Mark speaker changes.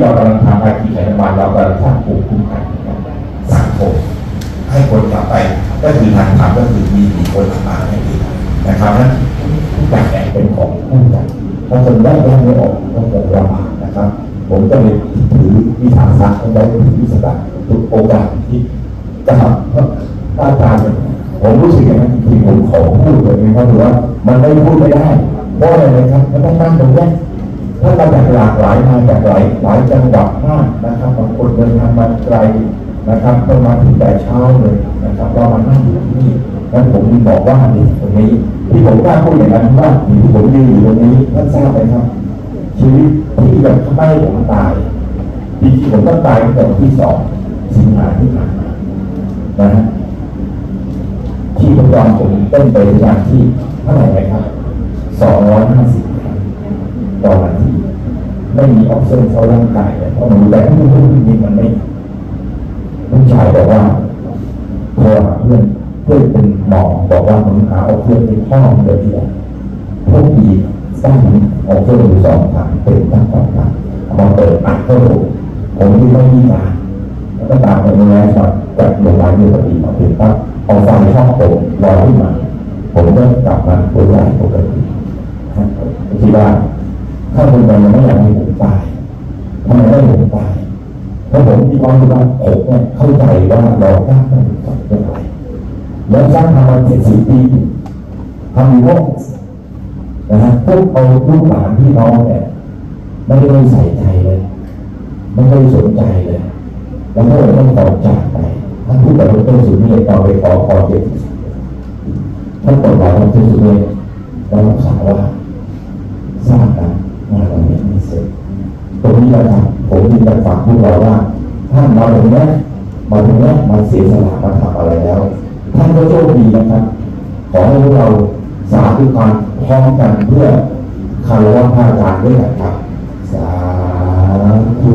Speaker 1: เรากำลังทำอาชีพไขมันเรากำลังสร้างภูมิคุ้มกันสังคมให้คนกลับไปก็คือทางธรรมก็คือมีมีคนทำมาให้ดีนะครับนั้นทุกอย่างเป็นของคู่กันถ้าคนได้แยกไม่ออกก็คงลำบากนะครับ ผมก็เลยถือวิสาสะเอาไว้ถือวิสาสะทุกโอกาสที่จะทำเพราะอาจารย์ผมรู้สึกอย่างนั้นจริงผมขอพูดเลยนะครับว่ามันไม่พูดไม่ได้เพราะอะไรนะครับมันต้องนั่งตรงเนี้ยถ้ามาจากหลากหลายมาจากหลายหลายจังหวัดมากนะครับบางคนเดินทางมาไกลนะครับต้องมาถึงแต่เช้าเลยนะครับว่ามานั่งอยู่ที่นี่แล้วผมมีบอกว่านี่ตรงนี้ที่ผมกล้าพูดอย่างนั้นเพราะว่าที่ผมยืนอยู่ตรงนี้ท่านทราบไหมครับ ชีวิตที่แบบไม่ให้ผมตายจริงๆผมต้องตายตั้งแต่วันที่สองสิงหาที่ผ่านมานะฮะที่ประจอมผมต้นไปอย่างที่เท่าไหร่ครับสองร้อยห้าสิบ ต่อนาทีไม่มีออกซิเจนเข้าร่างกายเนี่ยเพราะมันแต่ที่มันจริงมันไม่ลูกชายบอกว่าโทรหาเพื่อนเพื่อนเป็นหมอบอกว่ามึงหาออกซิเจนในห้องเดียวที่ไหนพวกดีสร้างออกซิเจนดูสองถังเป็นตั้งสองถังมาเปิดอัดเข้าหูผมที่ไม่มีมาแล้วก็ตามไปในแง่ช็อตจากโรงพยาบาลเยอรมนีมาเป็นปั๊บเอาไฟช่องผมลอยขึ้นมาผมก็กลับมาตัวใหญ่ปกติครับผมคิดว่า ถ้าคุณยังไม่อยากให้ผมตายทำไมไม่ให้ผมตายเพราะผมมีความรู้สึกว่าผมเนี่ยเข้าใจว่าเราสร้างต้องสอนเรื่อะไรแล้วสร้างทำมาเจ็ดสิบปีทำอยู่โลกนะฮะพวกเอาลูกหลานพี่น้องเนี่ยไม่ได้ใส่ใจเลยไม่ได้สนใจเลยแล้วก็เลยต้องต่อจากไปท่านพูดแบบต้นสุนีต่อไปขอพอเจ็ดท่านตกลงว่าต้นสุนีแล้วรักษาว่า สร้างกันงานเราเนี่ยไม่เสร็จตรง นะครับผมมีแต่ฝากพวกเราว่าท่านมาตรงนี้มาตรงนี้มาเสียสละมาทำอะไรแล้ว ท่านก็โชคดีนะครับ ขอให้พวกเราสาธุการพร้อมกันเพื่อคารวะพระอาจารย์ด้วยนะครับสาธุ